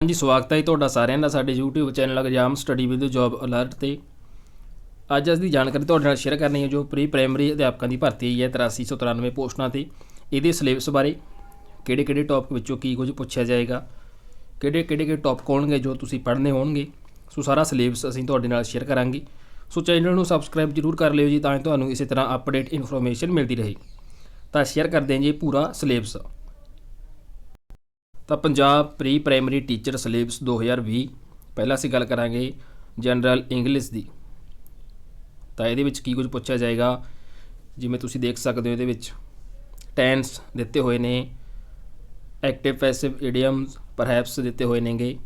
ਹਾਂਜੀ, ਸਵਾਗਤ ਹੈ ਜੀ ਤੁਹਾਡਾ ਸਾਰਿਆਂ ਦਾ ਸਾਡੇ YouTube channel exam study with job alert ਤੇ। ਅੱਜ ਅਸੀਂ ਦੀ ਜਾਣਕਾਰੀ ਤੁਹਾਡੇ ਨਾਲ ਸ਼ੇਅਰ ਕਰਨੀ ਹੈ ਜੋ ਪ੍ਰੀ ਪ੍ਰਾਇਮਰੀ ਅਧਿਆਪਕਾਂ ਦੀ ਭਰਤੀ ਹੋਈ ਹੈ 8393 ਪੋਸਟਾਂ ਤੇ। ਇਹਦੇ ਸਿਲੇਬਸ ਬਾਰੇ ਕਿਹੜੇ ਕਿਹੜੇ ਟੌਪਿਕ ਵਿੱਚੋਂ ਕੀ ਕੁਝ ਪੁੱਛਿਆ ਜਾਏਗਾ, ਕਿਹੜੇ ਕਿਹੜੇ ਕਿਹੜੇ ਟੌਪਿਕ ਹੋਣਗੇ ਜੋ ਤੁਸੀਂ ਪੜ੍ਹਨੇ ਹੋਣਗੇ। ਸੋ ਸਾਰਾ ਸਿਲੇਬਸ ਅਸੀਂ ਤੁਹਾਡੇ ਨਾਲ ਸ਼ੇਅਰ ਕਰਾਂਗੇ। ਸੋ ਚੈਨਲ ਨੂੰ ਸਬਸਕ੍ਰਾਈਬ ਜਰੂਰ ਕਰ ਲਿਓ ਜੀ ਤਾਂ ਤੁਹਾਨੂੰ ਇਸੇ ਤਰ੍ਹਾਂ ਅਪਡੇਟ ਇਨਫੋਰਮੇਸ਼ਨ ਮਿਲਦੀ ਰਹੇ ਤਾਂ ਸ਼ੇਅਰ ਕਰਦੇ ਹਾਂ ਜੀ ਪੂਰਾ ਸਿਲੇਬਸ ਤਾਂ Punjab pre primary teacher syllabus 2020 ਪਹਿਲਾਂ ਅਸੀਂ ਗੱਲ ਕਰਾਂਗੇ ਜਨਰਲ ਇੰਗਲਿਸ਼ ਦੀ। ਤਾਂ ਇਹਦੇ ਵਿੱਚ ਕੀ ਕੁਝ ਪੁੱਛਿਆ ਜਾਏਗਾ? ਜਿਵੇਂ ਤੁਸੀਂ ਦੇਖ ਸਕਦੇ ਹੋ ਇਹਦੇ ਵਿੱਚ ਟੈਂਸ ਦਿੱਤੇ ਹੋਏ ਨੇ ਐਕਟਿਵ ਪੈਸਿਵ ਇਡੀਅਮਸ ਪਰਹੈਪਸ ਦਿੱਤੇ ਹੋਏ ਨੇਗੇ।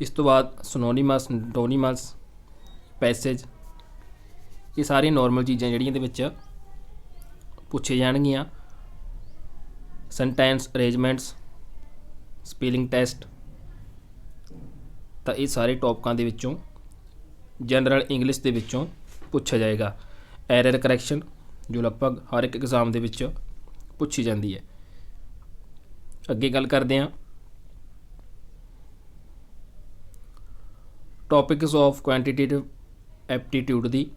ਇਸ ਤੋਂ ਬਾਅਦ ਸਿਨੋਨਿਮਸ ਡੋਨਿਮਸ ਪੈਸੇਜ ਇਹ ਸਾਰੀਆਂ ਨਾਰਮਲ ਚੀਜ਼ਾਂ ਜਿਹੜੀਆਂ ਇਹਦੇ ਵਿੱਚ ਪੁੱਛੇ ਜਾਣਗੀਆਂ। ਸੈਂਟੈਂਸ ਅਰੇਂਜਮੈਂਟਸ ਸਪੈਲਿੰਗ ਟੈਸਟ ਤਾਂ ਇਹ ਸਾਰੇ ਟੌਪਿਕਾਂ ਦੇ ਵਿੱਚੋਂ ਜਨਰਲ ਇੰਗਲਿਸ਼ ਦੇ ਵਿੱਚੋਂ ਪੁੱਛਿਆ ਜਾਏਗਾ। ਐਰਰ ਕਰੈਕਸ਼ਨ ਜੋ ਲਗਭਗ ਹਰ ਇੱਕ ਐਗਜ਼ਾਮ ਦੇ ਵਿੱਚ ਪੁੱਛੀ ਜਾਂਦੀ ਹੈ। ਅੱਗੇ ਗੱਲ ਕਰਦੇ ਹਾਂ। ਟੌਪਿਕਸ ਆਫ ਕੁਆਂਟੀਟੇਟਿਵ ਐਪਟੀਟਿਊਡ ਦੀ।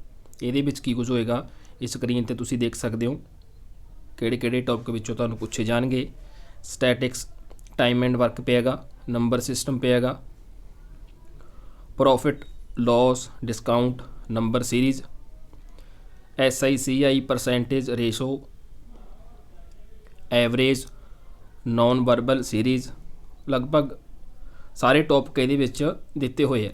ਇਹਦੇ ਵਿੱਚ ਕੀ ਕੁਝ ਹੋਏਗਾ ਇਸ ਸਕਰੀਨ ਤੇ ਤੁਸੀਂ ਦੇਖ ਸਕਦੇ ਹੋ। ਕਿਹੜੇ ਕਿਹੜੇ ਟੌਪਿਕ ਵਿੱਚੋਂ ਤੁਹਾਨੂੰ ਪੁੱਛੇ ਜਾਣਗੇ। ਸਟੈਟਿਕਸ ਟਾਈਮ ਐਂਡ ਵਰਕ ਪਿਆਗਾ number system ਪਿਆਗਾ। Profit loss discount number series S I C I percentage ratio average non verbal series ਲਗਭਗ ਸਾਰੇ ਟੌਪਿਕ ਇਹਦੇ ਵਿੱਚ ਦਿੱਤੇ ਹੋਏ ਆ।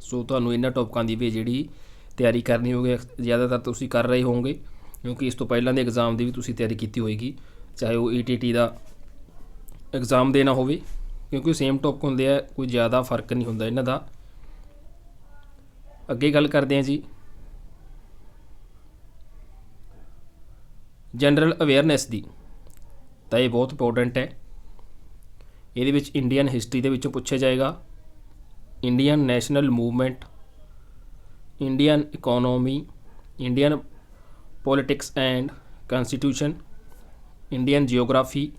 ਸੋ ਤੁਹਾਨੂੰ ਇਹਨਾਂ ਟੌਪਿਕਾਂ ਦੀ ਵੀ ਜਿਹੜੀ ਤਿਆਰੀ ਕਰਨੀ ਹੋਵੇ ਜ਼ਿਆਦਾਤਰ ਤੁਸੀਂ ਕਰ ਰਹੇ ਹੋਵੋਗੇ। ਕਿਉਂਕਿ ਇਸ ਤੋਂ ਪਹਿਲਾਂ ਦੇ ਐਗਜ਼ਾਮ ਦੀ ਵੀ ਤੁਸੀਂ ਤਿਆਰੀ ਕੀਤੀ ਹੋਏਗੀ, ਚਾਹੇ ਉਹ ਈਟੀਟੀ ਦਾ ਐਗਜ਼ਾਮ ਦੇਣਾ ਹੋਵੇ, ਕਿਉਂਕਿ ਸੇਮ ਟੌਪਿਕ ਹੁੰਦੇ ਆ, ਕੋਈ ਜ਼ਿਆਦਾ ਫ਼ਰਕ ਨਹੀਂ ਹੁੰਦਾ ਇਹਨਾਂ ਦਾ। ਅੱਗੇ ਗੱਲ ਕਰਦੇ ਹਾਂ ਜੀ। ਜਨਰਲ ਅਵੇਅਰਨੈਸ ਦੀ, ਤਾਂ ਇਹ ਬਹੁਤ ਇੰਪੋਰਟੈਂਟ ਹੈ। ਇਹਦੇ ਵਿੱਚ ਇੰਡੀਅਨ ਹਿਸਟਰੀ ਦੇ ਵਿੱਚੋਂ ਪੁੱਛਿਆ ਜਾਏਗਾ। Indian national movement Indian economy Indian politics and constitution Indian geography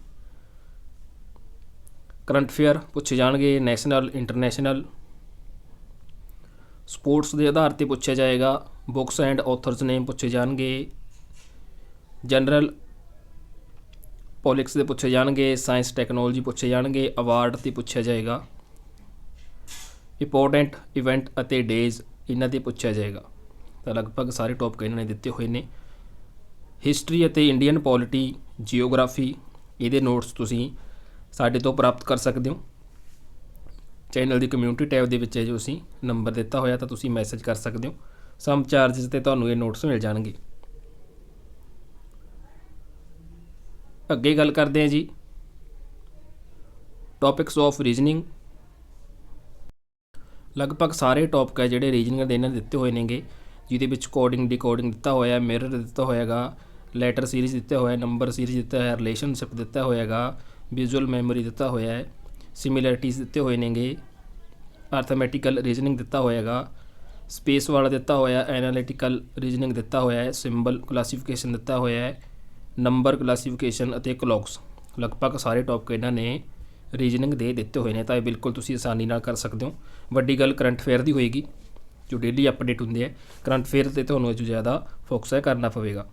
current affair ਪੁੱਛੇ ਜਾਣਗੇ ਨੈਸ਼ਨਲ ਇੰਟਰਨੈਸ਼ਨਲ ਸਪੋਰਟਸ ਦੇ ਆਧਾਰ ਤੇ ਪੁੱਛਿਆ ਜਾਏਗਾ ਬੁੱਕਸ ਐਂਡ ਆਥਰਸ ਨੇਮ ਪੁੱਛੇ ਜਾਣਗੇ ਜਨਰਲ ਪੋਲਿਟਿਕਸ ਦੇ ਪੁੱਛੇ ਜਾਣਗੇ ਸਾਇੰਸ ਟੈਕਨੋਲੋਜੀ ਪੁੱਛੇ ਜਾਣਗੇ ਅਵਾਰਡ ਤੇ ਪੁੱਛਿਆ ਜਾਏਗਾ ਇੰਪੋਰਟੈਂਟ ਇਵੈਂਟ ਅਤੇ ਡੇਜ਼ ਇਹਨਾਂ ਤੇ ਪੁੱਛਿਆ ਜਾਏਗਾ। ਤਾਂ ਲਗਭਗ ਸਾਰੇ ਟੌਪਿਕ ਇਹਨਾਂ ਨੇ ਦਿੱਤੇ ਹੋਏ ਨੇ। ਹਿਸਟਰੀ ਅਤੇ ਇੰਡੀਅਨ ਪੋਲਿਟੀ ਜੀਓਗ੍ਰਾਫੀ ਇਹਦੇ ਨੋਟਸ ਤੁਸੀਂ ਸਾਡੇ ਤੋਂ ਪ੍ਰਾਪਤ ਕਰ ਸਕਦੇ ਹੋ। ਚੈਨਲ ਦੀ ਕਮਿਊਨਿਟੀ ਟੈਬ ਦੇ ਵਿੱਚ ਹੈ ਜੋ ਅਸੀਂ ਨੰਬਰ ਦਿੱਤਾ ਹੋਇਆ, ਤਾਂ ਤੁਸੀਂ ਮੈਸੇਜ ਕਰ ਸਕਦੇ ਹੋ। ਸਮ ਚਾਰजेस ਤੇ ਤੁਹਾਨੂੰ ਇਹ ਨੋਟਸ ਮਿਲ ਜਾਣਗੇ। ਅੱਗੇ ਗੱਲ ਕਰਦੇ ਹਾਂ ਜੀ। ਟੌਪਿਕਸ ਆਫ ਰੀਜ਼ਨਿੰਗ ਲਗਭਗ ਸਾਰੇ ਟੌਪਿਕ ਹੈ ਜਿਹੜੇ ਰੀਜਨਿੰਗ ਦੇ ਇਹਨਾਂ ਦਿੱਤੇ ਹੋਏ ਨੇਗੇ, ਜਿਹਦੇ ਵਿੱਚ ਕੋਡਿੰਗ ਡਿਕੋਡਿੰਗ ਦਿੱਤਾ ਹੋਇਆ ਮਿਰਰ ਦਿੱਤਾ ਹੋਇਆਗਾ ਲੈਟਰ ਸੀਰੀਜ਼ ਦਿੱਤਾ ਹੋਇਆ ਨੰਬਰ ਸੀਰੀਜ਼ ਦਿੱਤਾ ਹੋਇਆ ਰਿਲੇਸ਼ਨਸ਼ਿਪ ਦਿੱਤਾ ਹੋਇਆਗਾ ਵਿਜ਼ੂਅਲ ਮੈਮੋਰੀ ਦਿੱਤਾ ਹੋਇਆ ਹੈ ਸਿਮਿਲੈਰਿਟੀਜ਼ ਦਿੱਤੇ ਹੋਏ ਨੇਗੇ ਅਰਥਮੈਟਿਕਲ ਰੀਜ਼ਨਿੰਗ ਦਿੱਤਾ ਹੋਇਆਗਾ ਸਪੇਸ ਵਾਲਾ ਦਿੱਤਾ ਹੋਇਆ ਐਨਾਲਿਟੀਕਲ ਰੀਜ਼ਨਿੰਗ ਦਿੱਤਾ ਹੋਇਆ ਹੈ ਸਿੰਬਲ ਕਲਾਸੀਫਿਕੇਸ਼ਨ ਦਿੱਤਾ ਹੋਇਆ ਹੈ ਨੰਬਰ ਕਲਾਸੀਫਿਕੇਸ਼ਨ ਅਤੇ ਕਲੌਕਸ ਲਗਭਗ ਸਾਰੇ ਟੌਪਿਕ ਇਹਨਾਂ ਨੇ ਰੀਜਨਿੰਗ ਦੇ ਦਿੱਤੇ ਹੋਏ ਨੇ, ਤਾਂ ਇਹ ਬਿਲਕੁਲ ਤੁਸੀਂ ਆਸਾਨੀ ਨਾਲ ਕਰ ਸਕਦੇ ਹੋ। ਵੱਡੀ ਗੱਲ ਕਰੰਟ ਅਫੇਅਰ ਦੀ ਹੋਏਗੀ, ਜੋ ਡੇਲੀ ਅਪਡੇਟ ਹੁੰਦੇ ਆ ਕਰੰਟ ਅਫੇਅਰ ਤੇ ਤੁਹਾਨੂੰ ਇਹ 'ਚ ਜ਼ਿਆਦਾ ਫੋਕਸ ਹੈ, ਕਰਨਾ ਪਵੇਗਾ।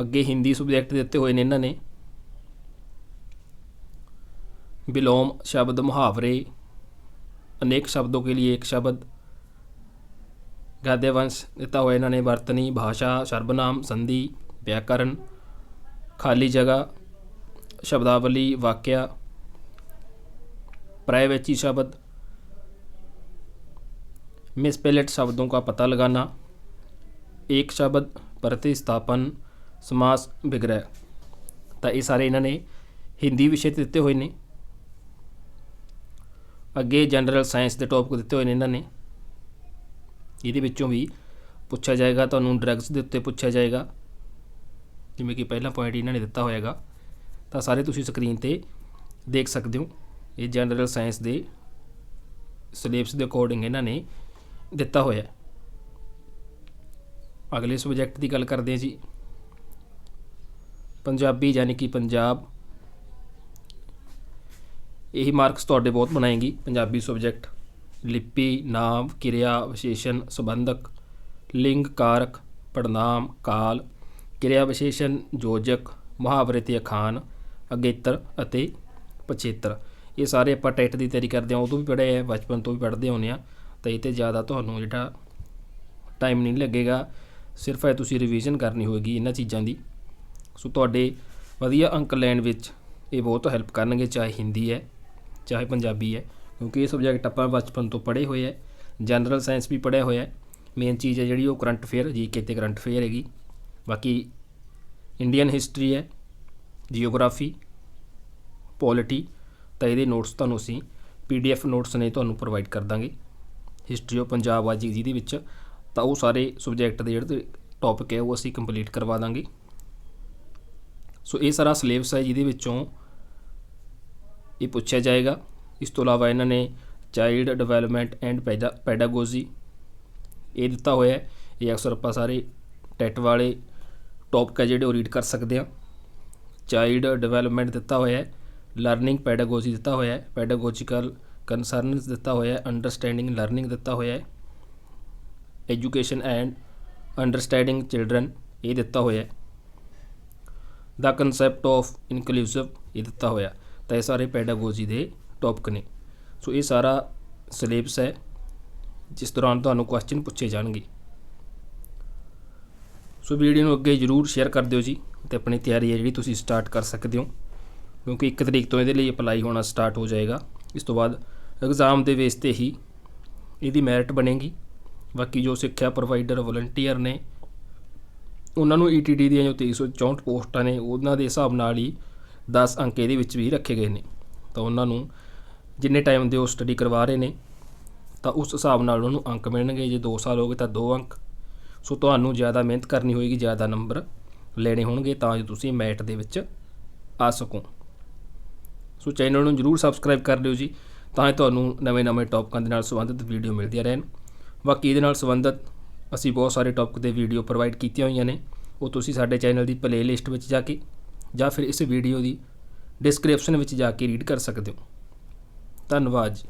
ਅੱਗੇ ਹਿੰਦੀ ਸਬਜੈਕਟ ਦਿੱਤੇ ਹੋਏ ਨੇ ਇਹਨਾਂ ਨੇ ਵਿਲੋਮ ਸ਼ਬਦ ਮੁਹਾਵਰੇ अनेक शब्दों के लिए एक शब्द गद्यवंश ਦਿੱਤਾ ਹੋਇਆ ਇਹਨਾਂ ਨੇ ਵਰਤਨੀ ਭਾਸ਼ਾ ਸਰਬਨਾਮ ਸੰਧੀ ਵਿਆਕਰਨ खाली जगह शब्दावली वाक्य प्रायवैची शब्द मिसपेलेट शब्दों का पता लगाना एक शब्द प्रतिस्थापन ਸਮਾਸ ਵਿਗ੍ਰਹਿ ਤਾਂ ਇਹ ਸਾਰੇ ਇਹਨਾਂ ਨੇ ਹਿੰਦੀ ਵਿਸ਼ੇ ਤੇ ਦਿੱਤੇ ਹੋਏ ਨੇ। ਅੱਗੇ ਜਨਰਲ ਸਾਇੰਸ ਦੇ ਟੌਪਿਕ ਦਿੱਤੇ ਹੋਏ ਨੇ ਇਹਨਾਂ ਨੇ। ਇਹਦੇ ਵਿੱਚੋਂ ਵੀ ਪੁੱਛਿਆ ਜਾਏਗਾ, ਤੁਹਾਨੂੰ ਡਰੱਗਸ ਦੇ ਉੱਤੇ ਪੁੱਛਿਆ ਜਾਏਗਾ। ਜਿਵੇਂ ਕਿ ਪਹਿਲਾ ਪੁਆਇੰਟ ਇਹਨਾਂ ਨੇ ਦਿੱਤਾ ਹੋਇਆਗਾ। ਤਾਂ ਸਾਰੇ ਤੁਸੀਂ ਸਕਰੀਨ ਤੇ ਦੇਖ ਸਕਦੇ ਹੋ। ਇਹ ਜਨਰਲ ਸਾਇੰਸ ਦੇ ਸਿਲੇਬਸ ਦੇ ਅਕੋਰਡਿੰਗ ਇਹਨਾਂ ਨੇ ਦਿੱਤਾ ਹੋਇਆ ਅਗਲੇ ਸਬਜੈਕਟ ਦੀ ਗੱਲ ਕਰਦੇ ਹਾਂ ਜੀ। ਪੰਜਾਬੀ ਯਾਨੀ ਕਿ ਪੰਜਾਬ। ਇਹੀ ਮਾਰਕਸ ਤੁਹਾਡੇ ਬਹੁਤ ਬਣਾਏਗੀ, ਪੰਜਾਬੀ ਸਬਜੈਕਟ ਲਿਪੀ ਨਾਮ ਕਿਰਿਆ, ਵਿਸ਼ੇਸ਼ਣ, ਸੰਬੰਧਕ, ਲਿੰਗ, ਕਾਰਕ, ਪੜਨਾਮ, ਕਾਲ, ਕਿਰਿਆ ਵਿਸ਼ੇਸ਼ਣ, ਯੋਜਕ, ਮੁਹਾਵਰੇ ਤੇ ਅਖਾਣ, ਅਗੇਤਰ ਅਤੇ ਪਛੇਤਰ। ਇਹ ਸਾਰੇ ਆਪਾਂ ਟੈਟ ਦੀ ਤਿਆਰੀ ਕਰਦੇ ਹਾਂ, ਉਦੋਂ ਵੀ ਪੜ੍ਹੇ ਆ, ਬਚਪਨ ਤੋਂ ਵੀ ਪੜ੍ਹਦੇ ਹੁੰਦੇ ਆ। ਤਾਂ ਇਹ ਤੇ ਜ਼ਿਆਦਾ ਤੁਹਾਨੂੰ ਜਿਹੜਾ ਟਾਈਮ ਨਹੀਂ ਲੱਗੇਗਾ, ਸਿਰਫ ਇਹ ਤੁਸੀਂ ਰਿਵੀਜ਼ਨ ਕਰਨੀ ਹੋਏਗੀ ਇਹਨਾਂ ਚੀਜ਼ਾਂ ਦੀ। ਸੋ ਤੁਹਾਡੇ ਵਧੀਆ ਅੰਕ ਲੈਣ ਵਿੱਚ ਇਹ ਬਹੁਤ ਹੈਲਪ ਕਰਨਗੇ, ਚਾਹੇ ਹਿੰਦੀ ਹੈ, ਚਾਹੇ ਪੰਜਾਬੀ ਹੈ, ਕਿਉਂਕਿ ਇਹ ਸਬਜੈਕਟ ਆਪਾਂ ਬਚਪਨ ਤੋਂ ਪੜ੍ਹੇ ਹੋਏ ਹੈ ਜਨਰਲ ਸਾਇੰਸ ਵੀ ਪੜ੍ਹਿਆ ਹੋਇਆ ਹੈ। ਮੇਨ ਚੀਜ਼ ਹੈ ਜਿਹੜੀ ਉਹ ਕਰੰਟ ਅਫੇਅਰ ਜੀਕੇ ਤੇ ਕਰੰਟ ਅਫੇਅਰ ਹੈਗੀ। ਬਾਕੀ ਇੰਡੀਅਨ ਹਿਸਟਰੀ ਹੈ ਜੀਓਗ੍ਰਾਫੀ ਪੋਲਿਟੀ ਤਾਂ ਇਹਦੇ ਨੋਟਸ ਤੁਹਾਨੂੰ ਅਸੀਂ ਪੀਡੀਐਫ ਨੋਟਸ ਨੇ ਤੁਹਾਨੂੰ ਪ੍ਰੋਵਾਈਡ ਕਰ ਦਾਂਗੇ। ਹਿਸਟਰੀ ਆਫ ਪੰਜਾਬ, ਅੱਜ ਜਿਹਦੇ ਵਿੱਚ ਤਾਂ ਉਹ ਸਾਰੇ ਸਬਜੈਕਟ ਦੇ ਜਿਹੜੇ ਟੌਪਿਕ ਹੈ ਉਹ ਅਸੀਂ ਕੰਪਲੀਟ ਕਰਵਾ ਦਾਂਗੇ। ਸੋ ਇਹ ਸਾਰਾ ਸਿਲੇਬਸ ਹੈ ਜਿਹਦੇ ਵਿੱਚੋਂ ਇਹ ਪੁੱਛਿਆ ਜਾਏਗਾ। ਇਸ ਤੋਂ ਇਲਾਵਾ ਇਹਨਾਂ ਨੇ ਚਾਈਲਡ ਡਿਵੈਲਪਮੈਂਟ ਐਂਡ ਪੈਡਾਗੋਜੀ ਇਹ ਦਿੱਤਾ ਹੋਇਆ ਹੈ। ਇਹ ਅਕਸਰ ਆਪਾਂ ਸਾਰੇ ਟੈਟ ਵਾਲੇ ਟੌਪਿਕ ਹੈ ਜਿਹੜੇ ਉਹ ਰੀਡ ਕਰ ਸਕਦੇ ਆ ਚਾਈਲਡ ਡਿਵੈਲਪਮੈਂਟ ਦਿੱਤਾ ਹੋਇਆ ਹੈ ਲਰਨਿੰਗ ਪੈਡਾਗੋਜੀ ਦਿੱਤਾ ਹੋਇਆ ਹੈ ਪੈਡਾਗੋਜੀਕਲ ਕੰਸਰਨਸ ਦਿੱਤਾ ਹੋਇਆ ਹੈ ਅੰਡਰਸਟੈਂਡਿੰਗ ਲਰਨਿੰਗ ਦਿੱਤਾ ਹੋਇਆ ਹੈ। ਐਜੂਕੇਸ਼ਨ ਐਂਡ ਅੰਡਰਸਟੈਂਡਿੰਗ ਚਿਲਡਰਨ ਇਹ ਦਿੱਤਾ ਹੋਇਆ ਹੈ। ਦਾ ਕਨਸੈਪਟ ਆਫ ਇਨਕਲੂਸਿਵ ਇਹ ਦਿੱਤਾ ਹੋਇਆ। ਤਾਂ ਇਹ ਸਾਰੇ ਪੈਡਾਗੋਜੀ ਦੇ ਟੌਪਿਕ ਨੇ। ਸੋ ਇਹ ਸਾਰਾ ਸਿਲੇਬਸ ਹੈ, ਜਿਸ ਦੌਰਾਨ ਤੁਹਾਨੂੰ ਕੁਐਸਚਨ ਪੁੱਛੇ ਜਾਣਗੇ। ਸੋ ਵੀਡੀਓ ਨੂੰ ਅੱਗੇ ਜਰੂਰ ਸ਼ੇਅਰ ਕਰ ਦਿਓ ਜੀ ਤੇ ਆਪਣੀ ਤਿਆਰੀ ਹੈ ਜਿਹੜੀ ਤੁਸੀਂ ਸਟਾਰਟ ਕਰ ਸਕਦੇ ਹੋ। ਕਿਉਂਕਿ 1 ਤਰੀਕ ਤੋਂ ਇਹਦੇ ਲਈ ਅਪਲਾਈ ਹੋਣਾ ਸਟਾਰਟ ਹੋ ਜਾਏਗਾ। ਇਸ ਤੋਂ ਬਾਅਦ ਐਗਜ਼ਾਮ ਦੇ ਬੇਸ ਤੇ ਹੀ ਇਹਦੀ ਮੈਰਿਟ ਬਣੇਗੀ। ਬਾਕੀ ਜੋ ਸਿੱਖਿਆ ਪ੍ਰੋਵਾਈਡਰ ਵਲੰਟੀਅਰ ਨੇ ਉਹਨਾਂ ਨੂੰ ETT ਦੀਆਂ ਜੋ 364 ਪੋਸਟਾਂ ਨੇ, ਉਹਨਾਂ ਦੇ ਹਿਸਾਬ ਨਾਲ ਹੀ 10 ਅੰਕ ਇਹਦੇ ਵਿੱਚ ਵੀ ਰੱਖੇ ਗਏ ਨੇ। ਤਾਂ ਉਹਨਾਂ ਨੂੰ ਜਿੰਨੇ ਟਾਈਮ ਦੇ ਉਹ ਸਟੱਡੀ ਕਰਵਾ ਰਹੇ ਨੇ, ਤਾਂ ਉਸ ਹਿਸਾਬ ਨਾਲ ਉਹਨਾਂ ਨੂੰ ਅੰਕ ਮਿਲਣਗੇ। ਜੇ 2 ਸਾਲ ਹੋ ਗਏ ਤਾਂ 2 ਅੰਕ। ਸੋ ਤੁਹਾਨੂੰ ਜ਼ਿਆਦਾ ਮਿਹਨਤ ਕਰਨੀ ਹੋਏਗੀ, ਜ਼ਿਆਦਾ ਨੰਬਰ ਲੈਣੇ ਹੋਣਗੇ, ਤਾਂ ਜੋ ਤੁਸੀਂ ਮੈਟ ਦੇ ਵਿੱਚ ਆ ਸਕੋ। ਸੋ ਚੈਨਲ ਨੂੰ ਜਰੂਰ ਸਬਸਕ੍ਰਾਈਬ ਕਰ ਲਿਓ ਜੀ, ਤਾਂ ਤੁਹਾਨੂੰ ਨਵੇਂ-ਨਵੇਂ ਟੌਪਿਕਾਂ ਦੇ ਨਾਲ ਸੰਬੰਧਿਤ ਵੀਡੀਓ ਮਿਲਦੀਆਂ ਰਹਿਣ। ਬਾਕੀ ਇਹਦੇ ਨਾਲ ਸੰਬੰਧਿਤ ਅਸੀਂ ਬਹੁਤ ਸਾਰੇ ਟੌਪਿਕ ਦੇ ਵੀਡੀਓ ਪ੍ਰੋਵਾਈਡ ਕੀਤੀਆਂ ਹੋਈਆਂ ਨੇ। ਉਹ ਤੁਸੀਂ ਸਾਡੇ ਚੈਨਲ ਦੀ ਪਲੇਲਿਸਟ ਵਿੱਚ ਜਾ ਕੇ ਜਾਂ ਫਿਰ ਇਸ ਵੀਡੀਓ ਦੀ ਡਿਸਕ੍ਰਿਪਸ਼ਨ ਵਿੱਚ ਜਾ ਕੇ ਰੀਡ ਕਰ ਸਕਦੇ ਹੋ। ਧੰਨਵਾਦ ਜੀ।